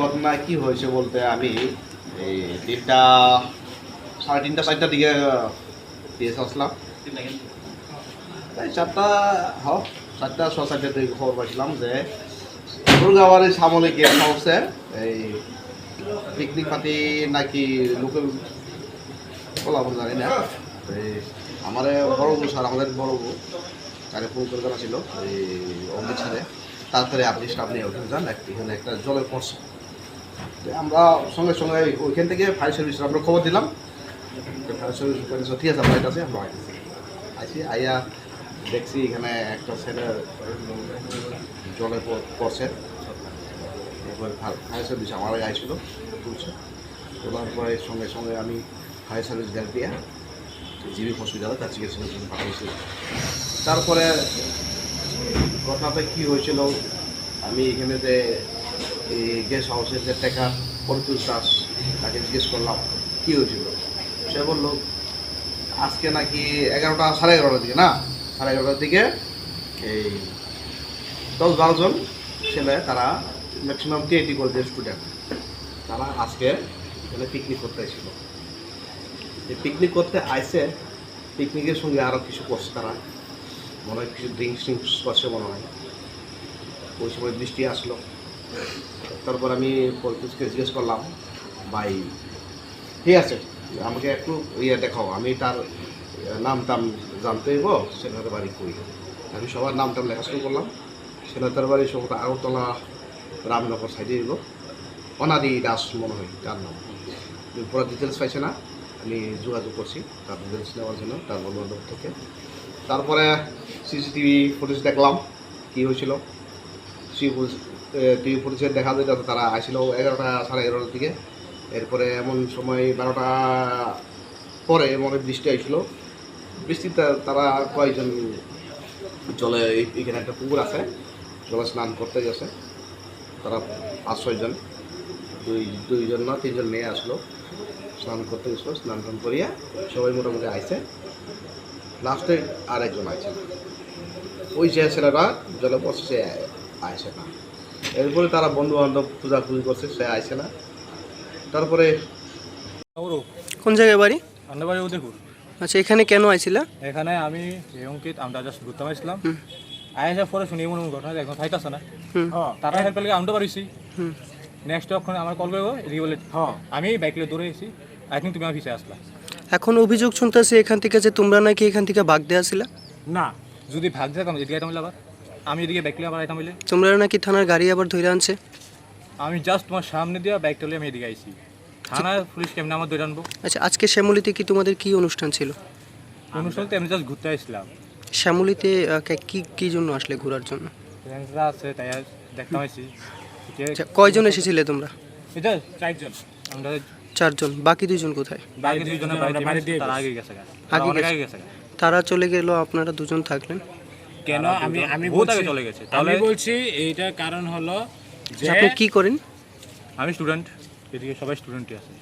ঘটনা কি হয়েছে বলতে আমি তিনটা, সাড়ে তিনটা, চারটার দিকে আসলাম। চারটা হ চারটা ছ চারটার দিকে খবর পাইছিলাম যে গেস্ট হাউসে এই পিকনিক পার্টি নাকি লোকাল বলা জানি না। এই আমার বড় বউ স্যার, আমাদের বড় বউ তাকে ফোন করে ছিল, এই অমৃত তাড়াতাড়ি আপনি নিয়ে ওখানে যান এখানে একটা জলের পড়ছে আমরা সঙ্গে সঙ্গে ওইখান থেকে ফায়ার সার্ভিস আমরা খবর দিলাম। ফায়ার সার্ভিস ঠিক আছে, আমরা আছে, আমরা আইসি আইয়া দেখছি এখানে একটা ছেলে জলে পড়ছে ফায়ার সার্ভিস আমার আইছিল, তুলছে। তোলার পরে সঙ্গে সঙ্গে আমি ফায়ার সার্ভিস গাড়ি দিয়ে জিবি হসপিটালে তার চিকিৎসার জন্য পাঠিয়েছি। তারপরে ঘটনাটা কি হয়েছিল? আমি এখানে যে এই গেস্ট হাউসের যে টাকা পরিতুষ দাস তাকে জিজ্ঞেস করলাম, কী হয়েছিল? সে বলল, আজকে নাকি এগারোটা, সাড়ে এগারোটার দিকে, না? সাড়ে এগারোটার দিকে এই দশ বারোজন ছেলে, তারা ম্যাক্সিমাম টিএটি কলেজের স্টুডেন্ট তারা আজকে এখানে পিকনিক করতে এসেছিল। পিকনিক করতে আইসে পিকনিকের সঙ্গে আরও কিছু করছে তারা মনে হয় কিছু ড্রিঙ্কস ট্রিঙ্কস করছে মনে হয়। ওই সময় বৃষ্টি আসলো। তারপর আমি পলিটিক্সকে জিজ্ঞেস করলাম, ভাই, ঠিক আছে, আমাকে একটু ইয়ে দেখাও। আমি তার নাম টাম জানতে হইব, সেনাদের বাড়ি কই? আমি সবার নাম টাম লেখা শুরু করলাম। সেনাদের বাড়ি সব আগরতলা, রামনগর সাইডে হইব। অনাদি দাস মনে হয়, তার নাম। পুরো ডিটেলস পাইছে না। আমি যোগাযোগ করছি, তার ডিটেলস নেওয়ার জন্য, তার বন্ধু থেকে। তারপরে সিসিটিভি ফুটেজ দেখলাম, কী হয়েছিল? টিভি ফুটেজে দেখা যাতে তারা আসছিল এগারোটা সাড়ে এগারোটার দিকে। এরপরে এমন সময় বারোটা পরে মনে বৃষ্টি আইছিল বৃষ্টিতে তারা কয়েকজন জলে এখানে একটা পুকুর আছে জলে স্নান করতে গেছে। তারা পাঁচ ছয়জন দুই, দুইজন না, তিনজন মেয়ে আসলো। স্নান করতে গেছিল, স্নান টান করিয়া সবাই মোটামুটি আইছে। লাস্টে আরেকজন আছে ওই যে ছেলেটা জলে পড়ছে সে আইসে না। এরপরে তারা বন্ধু বান্ধব পূজা পুজি করছে সে আইসে না। তারপরে কোন জায়গায় বাড়ি? আন্দাবাড়ি উদয়পুর। আচ্ছা এখানে কেন আইছিলা? এখানে আমি অঙ্কিত আমরা জাস্ট ঘুরতে আসলাম। আইসা পরে শুনি এমন এমন ঘটনা এখন থাইতাছে না। হুম। তারা হেল্প করলে আমি পারিছি হুম। নেক্সট যখন আমার কল করব এদিকে বলে আমি বাইক নিয়ে দৌড়ে এসেছি আই থিঙ্ক তুমি আমার পিছিয়ে আসলা। এখন অভিযোগ শুনতেছি এখান থেকে যে তোমরা নাকি এখান থেকে ভাগ দেওয়া ছিলা না যদি ভাগ যেতাম এদিকে আইতাম আবার। আমি এদিকে বাইক আবার আইতাম বলে তোমরা নাকি থানার গাড়ি আবার ধরে আনছে? আমি জাস্ট তোমার সামনে দিয়ে বাইক টলে আমি এদিকে আইছি। থানার পুলিশ কেমন আমার দৌড়ে আনব? আচ্ছা আজকে শ্যামলিতে কি তোমাদের কি অনুষ্ঠান ছিল? অনুষ্ঠান তো এমনি জাস্ট ঘুরতে আসলাম শ্যামলিতে কি কি জন্য আসলে ঘোরার জন্য? ফ্রেন্ডসরা আছে তাই দেখতে পাইছি আচ্ছা কয়জন এসেছিলে তোমরা? এটা চারজন। আমরা চারজন বাকি দুইজন কোথায়? বাকি দুইজনের বাড়ি দিয়ে তারা আগে গেছে আগে গেছে। তারা চলে গেল আপনারা দুজন থাকলেন। কেন? আমি আমি বহুত আগে চলে গেছে। তাহলে আমি বলছি এইটার কারণ হলো যে আচ্ছা, আপনি কি করেন? আমি স্টুডেন্ট। এদিকে সবাই স্টুডেন্টই আছে।